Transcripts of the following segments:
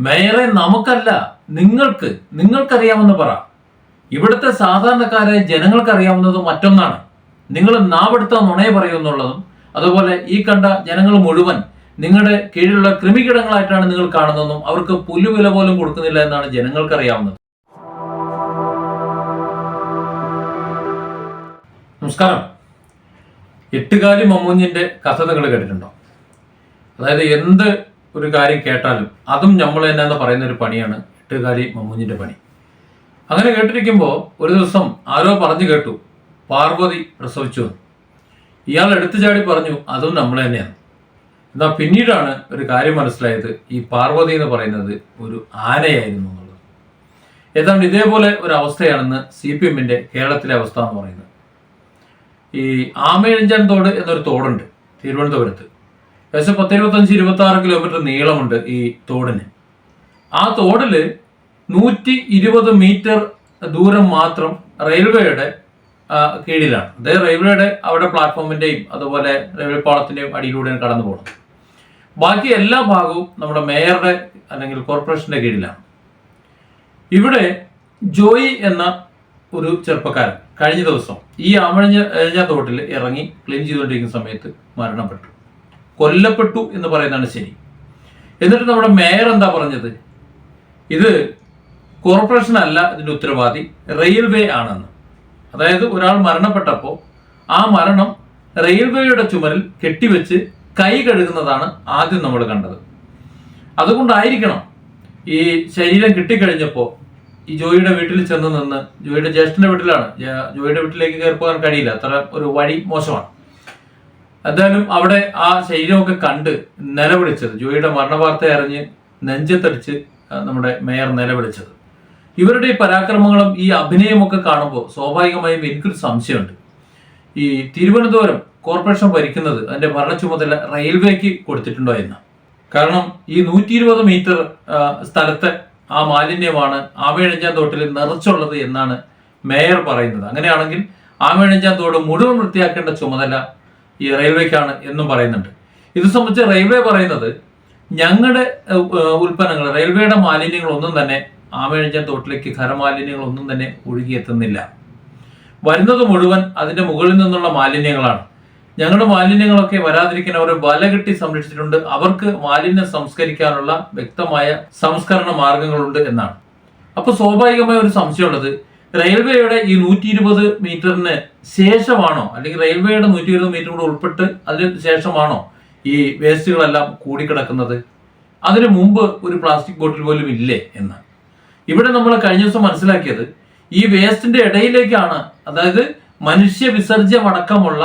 മേയറെ നമുക്കല്ല. നിങ്ങൾക്ക് നിങ്ങൾക്കറിയാമെന്ന് പറ. ഇവിടുത്തെ സാധാരണക്കാരെ ജനങ്ങൾക്കറിയാവുന്നത് മറ്റൊന്നാണ്. നിങ്ങൾ നാവെടുത്ത നുണയെ പറയുമെന്നുള്ളതും അതുപോലെ ഈ കണ്ട ജനങ്ങൾ മുഴുവൻ നിങ്ങളുടെ കീഴിലുള്ള ക്രിമികിടങ്ങളായിട്ടാണ് നിങ്ങൾ കാണുന്നതെന്നും അവർക്ക് പുല്ലുവില പോലും കൊടുക്കുന്നില്ല എന്നാണ് ജനങ്ങൾക്കറിയാവുന്നത്. നമസ്കാരം. എട്ടുകാലി മമ്മൂഞ്ഞിന്റെ കഥ നിങ്ങൾ കേട്ടിട്ടുണ്ടോ? അതായത് എന്ത് ഒരു കാര്യം കേട്ടാലും അതും നമ്മൾ തന്നെ എന്ന് പറയുന്ന ഒരു പണിയാണ് എട്ടുകാലി മമ്മൂഞ്ഞിന്റെ പണി. അങ്ങനെ കേട്ടിരിക്കുമ്പോൾ ഒരു ദിവസം ആരോ പറഞ്ഞു കേട്ടു പാർവതി പ്രസവിച്ചു. ഇയാൾ എടുത്തു ചാടി പറഞ്ഞു അതും നമ്മൾ തന്നെയാണ്. എന്നാൽ പിന്നീടാണ് ഒരു കാര്യം മനസ്സിലായത് ഈ പാർവതി എന്ന് പറയുന്നത് ഒരു ആനയായിരുന്നു എന്നുള്ളത്. ഏതാണ്ട് ഇതേപോലെ ഒരു അവസ്ഥയാണെന്ന് സി പി എമ്മിന്റെ കേരളത്തിലെ അവസ്ഥ എന്ന് പറയുന്നത്. ഈ ആമയിഴഞ്ചാൻ തോട് എന്നൊരു തോടുണ്ട് തിരുവനന്തപുരത്ത്. ഏകദേശം പത്ത് ഇരുപത്തഞ്ച് ഇരുപത്തി ആറ് കിലോമീറ്റർ നീളമുണ്ട് ഈ തോടിന്. ആ തോടിൽ നൂറ്റി ഇരുപത് മീറ്റർ ദൂരം മാത്രം റെയിൽവേയുടെ കീഴിലാണ്. അതായത് റെയിൽവേയുടെ അവിടെ പ്ലാറ്റ്ഫോമിന്റെയും അതുപോലെ റെയിൽവേ പാളത്തിന്റെയും അടിയിലൂടെയാണ് കടന്നു പോകുന്നത്. ബാക്കി എല്ലാ ഭാഗവും നമ്മുടെ മേയറുടെ അല്ലെങ്കിൽ കോർപ്പറേഷന്റെ കീഴിലാണ്. ഇവിടെ ജോയി എന്ന ഒരു ചെറുപ്പക്കാരൻ കഴിഞ്ഞ ദിവസം ഈ ആമഴഞ്ഞ തോട്ടിൽ ഇറങ്ങി ക്ലീൻ ചെയ്തുകൊണ്ടിരിക്കുന്ന സമയത്ത് മരണപ്പെട്ടു. കൊല്ലപ്പെട്ടു എന്ന് പറയുന്നതാണ് ശരി. എന്നിട്ട് നമ്മുടെ മേയർ എന്താ പറഞ്ഞത്? ഇത് കോർപ്പറേഷൻ അല്ല ഇതിന്റെ ഉത്തരവാദി റെയിൽവേ ആണെന്ന്. അതായത് ഒരാൾ മരണപ്പെട്ടപ്പോൾ ആ മരണം റെയിൽവേയുടെ ചുമരിൽ കെട്ടിവെച്ച് കൈ കഴുകുന്നതാണ് ആദ്യം നമ്മൾ കണ്ടത്. അതുകൊണ്ടായിരിക്കണം ഈ ശരീരം കിട്ടിക്കഴിഞ്ഞപ്പോൾ ഈ ജോയിയുടെ വീട്ടിൽ ചെന്ന് നിന്ന് ജോയിയുടെ ജ്യേഷ്ഠന്റെ വീട്ടിലാണ്. ജോയിയുടെ വീട്ടിലേക്ക് കയറി പോകാൻ കഴിയില്ല. അത്ര ഒരു വഴി മോശമാണ്. എന്തായാലും അവിടെ ആ ശരീരമൊക്കെ കണ്ട് നിലവിളിച്ചത് ജോയിയുടെ മരണവാർത്ത അറിഞ്ഞ് നെഞ്ചത്തടിച്ച് നമ്മുടെ മേയർ നിലവിളിച്ചത്. ഇവരുടെ ഈ പരാക്രമങ്ങളും ഈ അഭിനയമൊക്കെ കാണുമ്പോൾ സ്വാഭാവികമായും എനിക്കൊരു സംശയമുണ്ട്. ഈ തിരുവനന്തപുരം കോർപ്പറേഷൻ ഭരിക്കുന്നത് അതിന്റെ ഭരണ ചുമതല റെയിൽവേക്ക് കൊടുത്തിട്ടുണ്ടോ എന്ന്. കാരണം ഈ നൂറ്റി ഇരുപത് മീറ്റർ സ്ഥലത്തെ ആ മാലിന്യമാണ് ആമേഴഞ്ചാൻ തോട്ടിൽ നിറച്ചുള്ളത് എന്നാണ് മേയർ പറയുന്നത്. അങ്ങനെയാണെങ്കിൽ ആമേഴഞ്ചാൻ തോട് മുഴുവൻ വൃത്തിയാക്കേണ്ട ചുമതല ഈ റെയിൽവേക്കാണ് എന്നും പറയുന്നുണ്ട്. ഇത് സംബന്ധിച്ച് റെയിൽവേ പറയുന്നത് ഞങ്ങളുടെ ഉൽപ്പന്നങ്ങൾ റെയിൽവേയുടെ മാലിന്യങ്ങളൊന്നും തന്നെ ആമേഴിഞ്ഞ തോട്ടിലേക്ക് ഖരമാലിന്യങ്ങളൊന്നും തന്നെ ഒഴുകിയെത്തുന്നില്ല. വരുന്നത് മുഴുവൻ അതിന്റെ മുകളിൽ നിന്നുള്ള മാലിന്യങ്ങളാണ്. ഞങ്ങളുടെ മാലിന്യങ്ങളൊക്കെ വരാതിരിക്കാൻ അവർ വല കെട്ടി സംരക്ഷിച്ചിട്ടുണ്ട്. അവർക്ക് മാലിന്യം സംസ്കരിക്കാനുള്ള വ്യക്തമായ സംസ്കരണ മാർഗങ്ങളുണ്ട് എന്നാണ്. അപ്പോൾ സ്വാഭാവികമായ ഒരു സംശയമുള്ളത് റെയിൽവേയുടെ ഈ നൂറ്റി ഇരുപത് മീറ്ററിന് ശേഷമാണോ? അല്ലെങ്കിൽ റെയിൽവേയുടെ നൂറ്റി ഇരുപത് മീറ്റർ കൂടെ ഉൾപ്പെട്ട് അതിന് ശേഷമാണോ ഈ വേസ്റ്റുകളെല്ലാം കൂടിക്കിടക്കുന്നത്? അതിനു മുമ്പ് ഒരു പ്ലാസ്റ്റിക് ബോട്ടിൽ പോലും ഇല്ലേ എന്ന്. ഇവിടെ നമ്മൾ കഴിഞ്ഞ ദിവസം മനസ്സിലാക്കിയത് ഈ വേസ്റ്റിന്റെ ഇടയിലേക്കാണ് അതായത് മനുഷ്യ വിസർജ്യമടക്കമുള്ള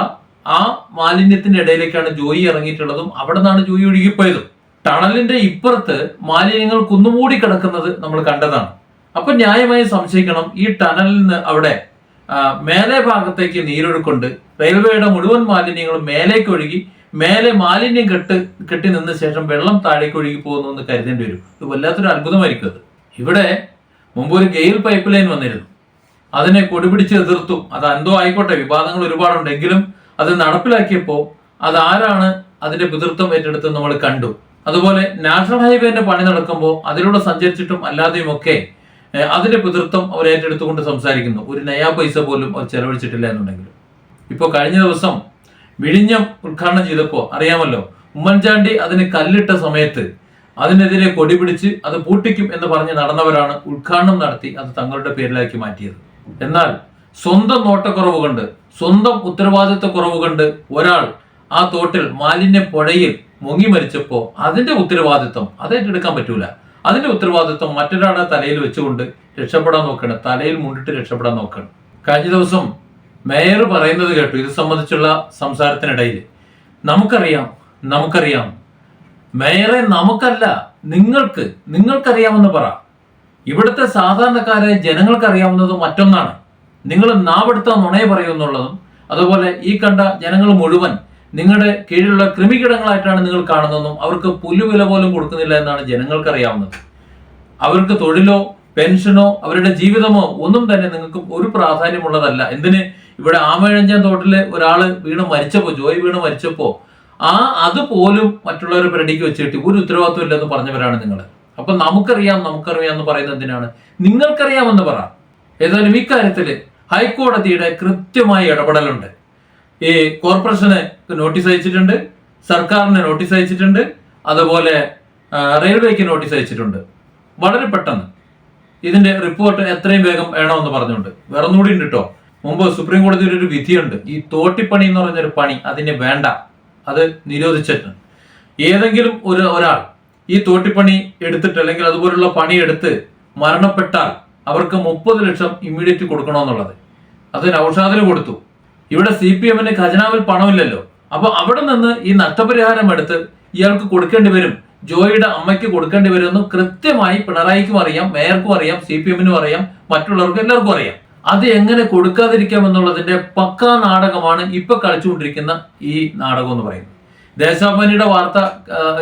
ആ മാലിന്യത്തിന്റെ ഇടയിലേക്കാണ് ജോയി ഇറങ്ങിയിട്ടുള്ളതും അവിടെ നിന്നാണ് ജോയി ഒഴുകിപ്പോയതും. ടണലിന്റെ ഇപ്പുറത്ത് മാലിന്യങ്ങൾ കുന്നുമൂടി കിടക്കുന്നത് നമ്മൾ കണ്ടതാണ്. അപ്പൊ ന്യായമായി സംശയിക്കണം ഈ ടണലിൽ നിന്ന് അവിടെ മേലെ ഭാഗത്തേക്ക് നീരൊഴുക്കൊണ്ട്. റെയിൽവേയുടെ മുഴുവൻ മാലിന്യങ്ങളും മേലേക്ക് ഒഴുകി മേലെ മാലിന്യം കെട്ട് കെട്ടി നിന്ന ശേഷം വെള്ളം താഴേക്ക് ഒഴുകി പോകുന്നു എന്ന് കരുതേണ്ടി വരും. ഇത് വല്ലാത്തൊരു അത്ഭുതമായിരിക്കും അത്. ഇവിടെ മുമ്പ് ഒരു ഗെയിൽ പൈപ്പ് ലൈൻ വന്നിരുന്നു. അതിനെ കൊടിപിടിച്ച് എതിർത്തു. അത് എന്തോ ആയിക്കോട്ടെ വിവാദങ്ങൾ ഒരുപാടുണ്ടെങ്കിലും അത് നടപ്പിലാക്കിയപ്പോൾ അത് ആരാണ് അതിന്റെ പിതൃത്വം ഏറ്റെടുത്ത് നമ്മൾ കണ്ടു. അതുപോലെ നാഷണൽ ഹൈവേന്റെ പണി നടക്കുമ്പോൾ അതിലൂടെ സഞ്ചരിച്ചിട്ടും അല്ലാതെയും ഒക്കെ ഏഹ്, അതിന്റെ പിതൃത്വം അവർ ഏറ്റെടുത്തുകൊണ്ട് സംസാരിക്കുന്നു. ഒരു നയാ പൈസ പോലും അവർ ചെലവഴിച്ചിട്ടില്ല എന്നുണ്ടെങ്കിലും ഇപ്പോൾ കഴിഞ്ഞ ദിവസം വിഴിഞ്ഞം ഉദ്ഘാടനം ചെയ്തപ്പോൾ അറിയാമല്ലോ ഉമ്മൻചാണ്ടി അതിന് കല്ലിട്ട സമയത്ത് അതിനെതിരെ കൊടി പിടിച്ച് അത് പൂട്ടിക്കും എന്ന് പറഞ്ഞ് നടന്നവരാണ് ഉദ്ഘാടനം നടത്തി അത് തങ്ങളുടെ പേരിലാക്കി മാറ്റിയത്. എന്നാൽ സ്വന്തം നോട്ടക്കുറവ് കൊണ്ട് സ്വന്തം ഉത്തരവാദിത്വ കുറവ് കൊണ്ട് ഒരാൾ ആ തോട്ടിൽ മാലിന്യ പുഴയിൽ മുങ്ങി മരിച്ചപ്പോ അതിന്റെ ഉത്തരവാദിത്വം അത് ഏറ്റെടുക്കാൻ പറ്റൂല. അതിന്റെ ഉത്തരവാദിത്വം മറ്റൊരാളെ തലയിൽ വെച്ചുകൊണ്ട് രക്ഷപ്പെടാൻ നോക്കണം തലയിൽ മുണ്ടിട്ട് രക്ഷപ്പെടാൻ നോക്കണം. കഴിഞ്ഞ ദിവസം മേയർ പറയുന്നത് കേട്ടു ഇത് സംബന്ധിച്ചുള്ള സംസാരത്തിനിടയിൽ. നമുക്കറിയാം നമുക്കറിയാം. മേയറെ നമുക്കല്ല നിങ്ങൾക്ക് നിങ്ങൾക്കറിയാമെന്ന് പറ. ഇവിടുത്തെ സാധാരണക്കാരെ ജനങ്ങൾക്ക് ജനങ്ങൾക്കറിയാവുന്നത് മറ്റൊന്നാണ്. നിങ്ങൾ നാവെടുത്ത നുണയെ പറയുമെന്നുള്ളതും അതുപോലെ ഈ കണ്ട ജനങ്ങൾ മുഴുവൻ നിങ്ങളുടെ കീഴിലുള്ള കൃമികിടങ്ങളായിട്ടാണ് നിങ്ങൾ കാണുന്നതെന്നും അവർക്ക് പുല്ലുവില പോലും കൊടുക്കുന്നില്ല എന്നാണ് ജനങ്ങൾക്കറിയാവുന്നത്. അവർക്ക് തൊഴിലോ പെൻഷനോ അവരുടെ ജീവിതമോ ഒന്നും തന്നെ നിങ്ങൾക്ക് ഒരു പ്രാധാന്യമുള്ളതല്ല. എന്തിന്? ഇവിടെ ആമഴഞ്ചാൻ തോട്ടിലെ ഒരാൾ വീണ് മരിച്ചപ്പോ ജോയി വീണ് മരിച്ചപ്പോ ആ അതുപോലും മറ്റുള്ളവരെ പെരടിക്ക് വെച്ചിട്ട് ഒരു ഉത്തരവാദിത്വം ഇല്ലെന്ന് പറഞ്ഞവരാണ് നിങ്ങൾ. അപ്പൊ നമുക്കറിയാം നമുക്കറിയാം എന്ന് പറയുന്നത് എന്തിനാണ്? നിങ്ങൾക്കറിയാമെന്ന് പറ. ഏതായാലും ഇക്കാര്യത്തിൽ ഹൈക്കോടതിയുടെ കൃത്യമായ ഇടപെടലുണ്ട്. ഈ കോർപ്പറേഷന് നോട്ടീസ് അയച്ചിട്ടുണ്ട് സർക്കാരിന് നോട്ടീസ് അയച്ചിട്ടുണ്ട് അതുപോലെ റെയിൽവേക്ക് നോട്ടീസ് അയച്ചിട്ടുണ്ട്. വളരെ പെട്ടെന്ന്. ഇതിന്റെ റിപ്പോർട്ട് എത്രയും വേഗം വേണമെന്ന് പറഞ്ഞുകൊണ്ട്. വേറെ ഒന്നുകൂടി ഉണ്ട് കേട്ടോ മുമ്പ് സുപ്രീം കോടതിയുടെ ഒരു വിധിയുണ്ട്. ഈ തോട്ടിപ്പണി എന്ന് പറഞ്ഞൊരു പണി അതിന് വേണ്ട. അത് നിരോധിച്ചിട്ടുണ്ട്. ഏതെങ്കിലും ഒരു ഒരാൾ ഈ തോട്ടിപ്പണി എടുത്തിട്ട് അല്ലെങ്കിൽ അതുപോലുള്ള പണി എടുത്ത് മരണപ്പെട്ടാൽ അവർക്ക് മുപ്പത് ലക്ഷം ഇമ്മീഡിയറ്റ് കൊടുക്കണമെന്നുള്ളത്. അത് നൌഷാദിന് കൊടുത്തു. ഇവിടെ സി പി എമ്മിന് ഖജനാവിൽ പണമില്ലല്ലോ. അപ്പൊ അവിടെ നിന്ന് ഈ നഷ്ടപരിഹാരം എടുത്ത് ഇയാൾക്ക് കൊടുക്കേണ്ടി വരും ജോയിയുടെ അമ്മയ്ക്ക് കൊടുക്കേണ്ടി വരുമെന്ന് കൃത്യമായി പിണറായിക്കും അറിയാം മേയർക്കും അറിയാം സി പി എമ്മിനും അറിയാം മറ്റുള്ളവർക്കും എല്ലാവർക്കും അറിയാം. അത് എങ്ങനെ കൊടുക്കാതിരിക്കാം എന്നുള്ളതിന്റെ പക്കാ നാടകമാണ് ഇപ്പൊ കളിച്ചുകൊണ്ടിരിക്കുന്ന ഈ നാടകം എന്ന് പറയുന്നത്. ദേശാഭിമാനിയുടെ വാർത്ത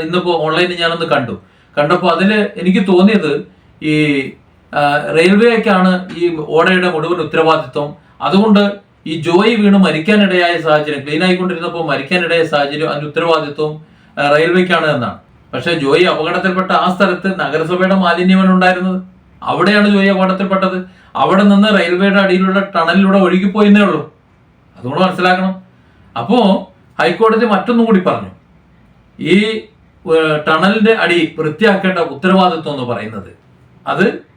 ഇന്നിപ്പോ ഓൺലൈനിൽ ഞാനൊന്ന് കണ്ടു. കണ്ടപ്പോൾ അതിൽ എനിക്ക് തോന്നിയത് ഈ റെയിൽവേക്കാണ് ഈ ഓടയുടെ മുഴുവൻ ഉത്തരവാദിത്വം. അതുകൊണ്ട് ഈ ജോയി വീണ് മരിക്കാനിടയായ സാഹചര്യം ക്ലീൻ ആയിക്കൊണ്ടിരുന്നപ്പോൾ മരിക്കാനിടയായ സാഹചര്യം അതിന്റെ ഉത്തരവാദിത്വം റെയിൽവേക്കാണ് എന്നാണ്. പക്ഷേ ജോയി അപകടത്തിൽപ്പെട്ട ആ സ്ഥലത്ത് നഗരസഭയുടെ മാലിന്യമാണ് ഉണ്ടായിരുന്നത് അവിടെയാണ് ജോയി അപകടത്തിൽപ്പെട്ടത്? അവിടെ നിന്ന് റെയിൽവേയുടെ അടിയിലുള്ള ടണലിലൂടെ ഒഴുകിപ്പോയിന്നേ ഉള്ളൂ. അതുകൊണ്ട് മനസ്സിലാക്കണം. അപ്പോൾ ഹൈക്കോടതി മറ്റൊന്നും കൂടി പറഞ്ഞു. ഈ ടണലിന്റെ അടി വൃത്തിയാക്കേണ്ട ഉത്തരവാദിത്വം എന്ന് പറയുന്നത്. അത്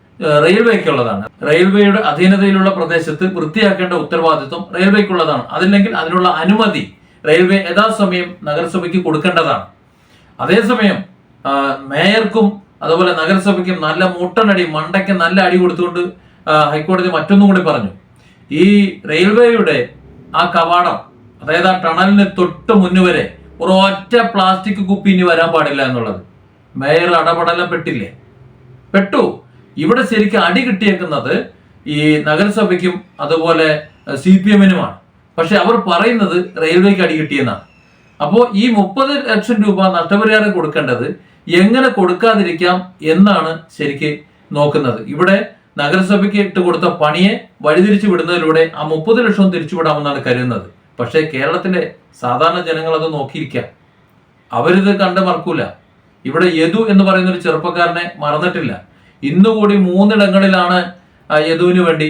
റെയിൽവേക്കുള്ളതാണ്. റെയിൽവേയുടെ അധീനതയിലുള്ള പ്രദേശത്ത് വൃത്തിയാക്കേണ്ട ഉത്തരവാദിത്വം റെയിൽവേക്കുള്ളതാണ്. അതില്ലെങ്കിൽ അതിനുള്ള അനുമതി റെയിൽവേ യഥാസമയം നഗരസഭയ്ക്ക് കൊടുക്കേണ്ടതാണ്. അതേസമയം മേയർക്കും അതുപോലെ നഗരസഭയ്ക്കും നല്ല മുട്ടനടി മണ്ടയ്ക്ക് നല്ല അടി കൊടുത്തുകൊണ്ട് ഹൈക്കോടതി മറ്റൊന്നും കൂടി പറഞ്ഞു. ഈ റെയിൽവേയുടെ ആ കവാടം അതായത് ആ ടണലിന് തൊട്ട് മുന്നു വരെ ഒരൊറ്റ പ്ലാസ്റ്റിക് കുപ്പി ഇനി വരാൻ പാടില്ല എന്നുള്ളത്. മേയർ അടപടലം പെട്ടില്ലേ പെട്ടു. ഇവിടെ ശരിക്കും അടി കിട്ടിയേക്കുന്നത് ഈ നഗരസഭയ്ക്കും അതുപോലെ സി പി എമ്മിനുമാണ്. പക്ഷെ അവർ പറയുന്നത് റെയിൽവേക്ക് അടി കിട്ടിയെന്നാണ്. അപ്പോൾ ഈ മുപ്പത് ലക്ഷം രൂപ നഷ്ടപരിഹാരം കൊടുക്കേണ്ടത് എങ്ങനെ കൊടുക്കാതിരിക്കാം എന്നാണ് ശരിക്ക് നോക്കുന്നത്. ഇവിടെ നഗരസഭയ്ക്ക് ഇട്ട് കൊടുത്ത പണിയെ വഴിതിരിച്ചു വിടുന്നതിലൂടെ ആ മുപ്പത് ലക്ഷവും തിരിച്ചുവിടാമെന്നാണ് കരുതുന്നത്. പക്ഷേ കേരളത്തിലെ സാധാരണ ജനങ്ങൾ അത് നോക്കിയിരിക്കാം. അവരിത് കണ്ട് മറക്കൂല. ഇവിടെ യദു എന്ന് പറയുന്ന ഒരു ചെറുപ്പക്കാരനെ മറന്നിട്ടില്ല. ഇന്നുകൂടി മൂന്നിടങ്ങളിലാണ് യദുവിന് വേണ്ടി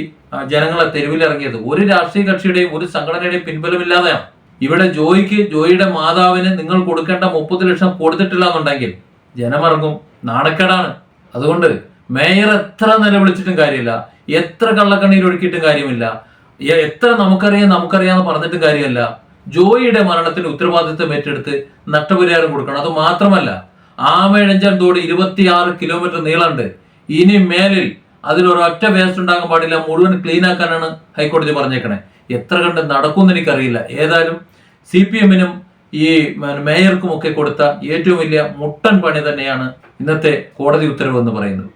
ജനങ്ങളെ തെരുവിലിറങ്ങിയത്. ഒരു രാഷ്ട്രീയ കക്ഷിയുടെയും ഒരു സംഘടനയുടെയും പിൻബലമില്ലാതെയാണ്. ഇവിടെ ജോയിക്ക് ജോയിയുടെ മാതാവിന് നിങ്ങൾ കൊടുക്കേണ്ട മുപ്പത് ലക്ഷം കൊടുത്തിട്ടില്ല എന്നുണ്ടെങ്കിൽ ജനമിറങ്ങും നാണക്കേടാണ്. അതുകൊണ്ട് മേയർ എത്ര നിലവിളിച്ചിട്ടും കാര്യമില്ല എത്ര കള്ളക്കണ്ണീർ ഒഴുക്കിയിട്ടും കാര്യമില്ല എത്ര നമുക്കറിയാം നമുക്കറിയാന്ന് പറഞ്ഞിട്ടും കാര്യമല്ല. ജോയിയുടെ മരണത്തിന് ഉത്തരവാദിത്വം ഏറ്റെടുത്ത് നഷ്ടപരിഹാരം കൊടുക്കണം. അത് മാത്രമല്ല ആമഴഞ്ചൻ തോട് ഇരുപത്തിയാറ് കിലോമീറ്റർ നീളമുണ്ട്. ഇനി മേലിൽ അതിലൊരൊറ്റ വേസ്റ്റ് ഉണ്ടാകാൻ പാടില്ല മുഴുവൻ ക്ലീൻ ആക്കാനാണ് ഹൈക്കോടതി പറഞ്ഞേക്കണേ. എത്ര കണ്ട് നടക്കുമെന്ന് എനിക്കറിയില്ല. ഏതായാലും സി പി എമ്മിനും ഈ മേയർക്കും ഒക്കെ കൊടുത്ത ഏറ്റവും വലിയ മുട്ടൻ പണി തന്നെയാണ് ഇന്നത്തെ കോടതി ഉത്തരവ് എന്ന് പറയുന്നത്.